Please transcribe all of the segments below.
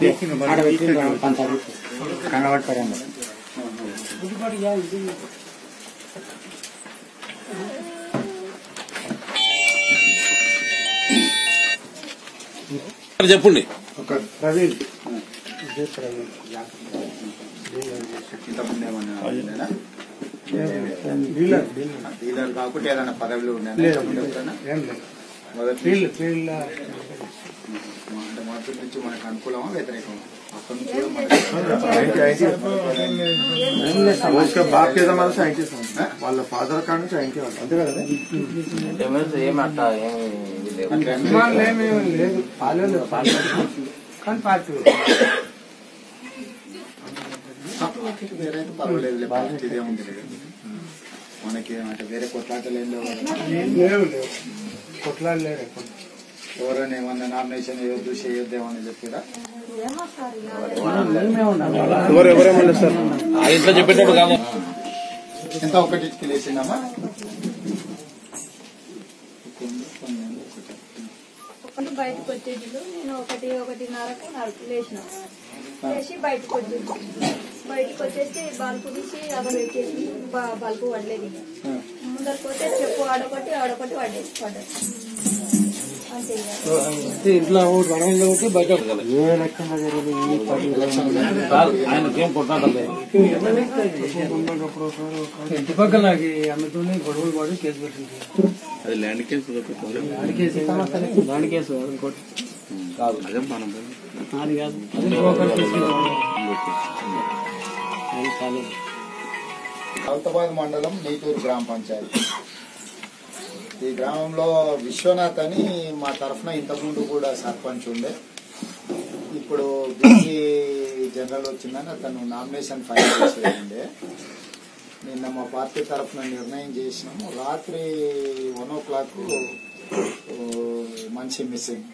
పెట్టి పంచాయతీ కనబడతారండి చెప్పండి. ఒక ప్రవీణ్? డీలర్. కాకుండా ఏదైనా పదవిలో ఉండేనా లేదు ఇంతకుముందు ఎప్పుడైనా? ఏం లేదు మొదటి ఫీల్డ్ ఫీల్డ్ అంటే మార్కెట్ నుంచి మనకు అనుకూలమా? వ్యతిరేకమా బాప్కే జమాలో సైన్ చేస్తాం వాళ్ళ ఫాదర్ కాడ నుంచి సైన్ చేయాలి అంతే కదా? వేరైతే పర్వాలేదు బాధ్యత మనకి వేరే కొట్లాట ఏం లేవు కొట్లాడలేరు ఎవరైనా ఏమన్నా నామినేషన్ వేయొద్దు చేయొద్దు ఏమన్నా చెప్పారా? ఆ ఇంట్లో చెప్పేటప్పుడు కాదు. ఎంత ఒకటి లేచిందమ్మా? ఒకటి బయటకు వచ్చేది నేను ఒకటి ఒకటిన్నరకు నరకు లేచిన. లేచి బయటకు వచ్చేది బయటకు వచ్చేసి బల్బు తీసి అక్కడ పెట్టేసి బ- బల్బు పడలేదు. ఇక. ముందరకు పోతే చెప్పు ఆడొకటి ఆడొకటి అంతే ఇక ఇంట్లో ఒకటి బయట ఏ ఎలక్షన్ జరిగింది ఈ పార్టీ ఆయనకేం కొట్టాలి ఇంటి పక్కన అమ్మతోనే గొడవలు పడి కేసు పెట్టింది. అది ల్యాండ్ కేసు దాని కేసు దాని కేసు ఇంకోటి. కాదు అదే మనం అది కాదు అది మండలం నీటూరు గ్రామ పంచాయతీ. ఈ గ్రామంలో విశ్వనాథ్ అని మా తరఫున ఇంతకుముందు కూడా సర్పంచ్ ఉండే. ఇప్పుడు బీసీ జనరల్ వచ్చిందని అతను నామినేషన్ ఫైల్ చేసేయండి. నిన్న మా పార్టీ తరఫున నిర్ణయం చేసినాము. రాత్రి వన్ ఓ క్లాక్ మంచి మిస్సింగ్.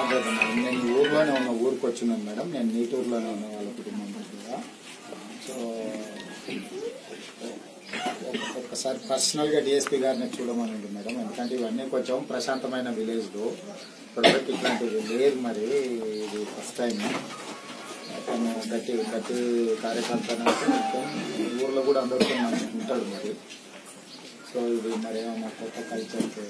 అదే మేడం. నేను ఊర్లోనే ఉన్న ఊరికి వచ్చినాను మేడం. నేను నీటూరులోనే ఉన్న వాళ్ళ కుటుంబం కూడా సో ఒకసారి ఒక్కసారి పర్సనల్ డిఎస్పీ గారిని చూడమని ఉంది మేడం. ఎందుకంటే ఇవన్నీ కొంచెం ప్రశాంతమైన విలేజ్లు. ప్రొడక్ట్ ఇట్లాంటివి లేదు మరి. ఇది ఫస్ట్ టైం అతను గట్టి గట్టి కార్యకర్త ఊర్లో కూడా అందరితో ఉంటాడు మరి. సో ఇది మరి ఏమన్నా కొత్త కల్చర్కి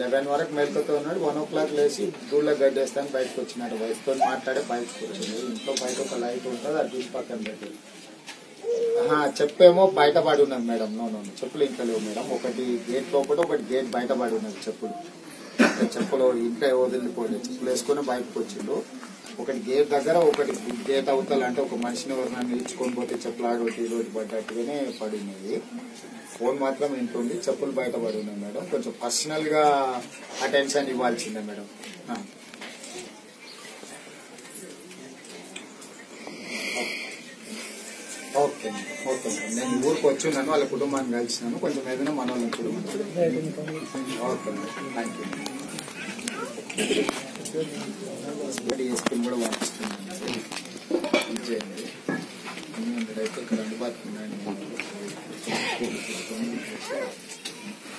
లెవెన్ వరకు మేల్కొతూ ఉన్నాడు. వన్ ఓ క్లాక్ లేచి గూళ్ళో గడ్డేస్తాను బయటకు వచ్చినాడు. వైఫ్తో మాట్లాడి బయటకు వచ్చింది ఇంట్లో బయట ఒక లైట్ ఉంటుంది అది తీసి పక్కన పెట్టి. చెప్పేమో బయటపడి ఉన్నది మేడం. నో నో చెప్పులు ఇంకా లేవు మేడం. ఒకటి గేట్ లోపల ఒకటి గేట్ బయటపడి ఉన్నది చెప్పులు. చెప్పులు ఇంకా వదిలిపోలేదు చెప్పులు వేసుకొని బయటకు వచ్చిండు. ఒకటి గేట్ దగ్గర ఒకటి గేట్ అవతల అంటే ఒక మనిషిని ఎవరైనా ఇచ్చుకొని పోతే చెప్పులు ఆడోటి రోజు పడ్డట్టుగానే పడినది ఫోన్ మాత్రం వింటుంది చెప్పులు బయట పడి ఉన్నాయి మేడం. కొంచెం పర్సనల్గా అటెన్షన్ ఇవ్వాల్సిందే మేడం. Okay okay madam. నేను ఊరికి వచ్చి ఉన్నాను వాళ్ళ కుటుంబాన్ని కలిసినాను. కొంచెం ఏదైనా మన వాళ్ళని okay madam thank you DSP కూడా పంపిస్తున్నాను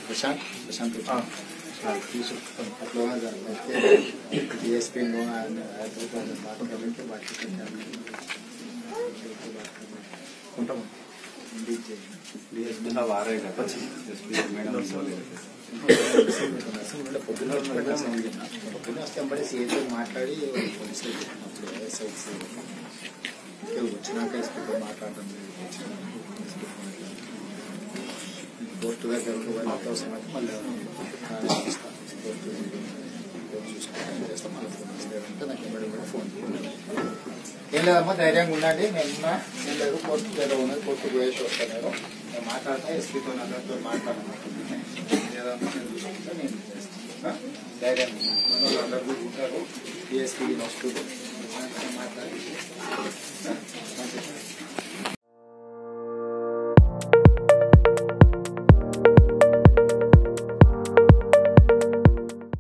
ప్రశాంత్ ప్రశాంత్ డిఎస్పీ బాత్ కాబట్టి బాధ్యత ఉంటాం పొద్దున సీఎంతో మాట్లాడి పోలీసులు చెప్పినప్పుడు ఎస్ఐసి వచ్చినాక ఎస్పీతో మాట్లాడడం కోర్టు దగ్గర అవసరం అయితే మళ్ళీ కోర్టు చూసుకుంటాం చేస్తాం మళ్ళీ ఫోన్ చేస్తే నాకు ఎమ్మడి ఫోన్ చేయండి ఏం లేదమ్మా ధైర్యంగా ఉండండి నేను ఉన్నా ఏం లేదు కోర్టు దగ్గర ఉన్నది కోర్టుకు వేసి వస్తాను నేను నేను మాట్లాడతా ఎస్పీతో అందరితో మాట్లాడను ఏదన్నా నేను చూసుకుంటా నేను చేస్తాను ఆ? ధైర్యంగా ఉండండి. మన వాళ్ళు అందరూ ఉంటారు డిఎస్పీ వస్తుంది మాట్లాడి ఆ?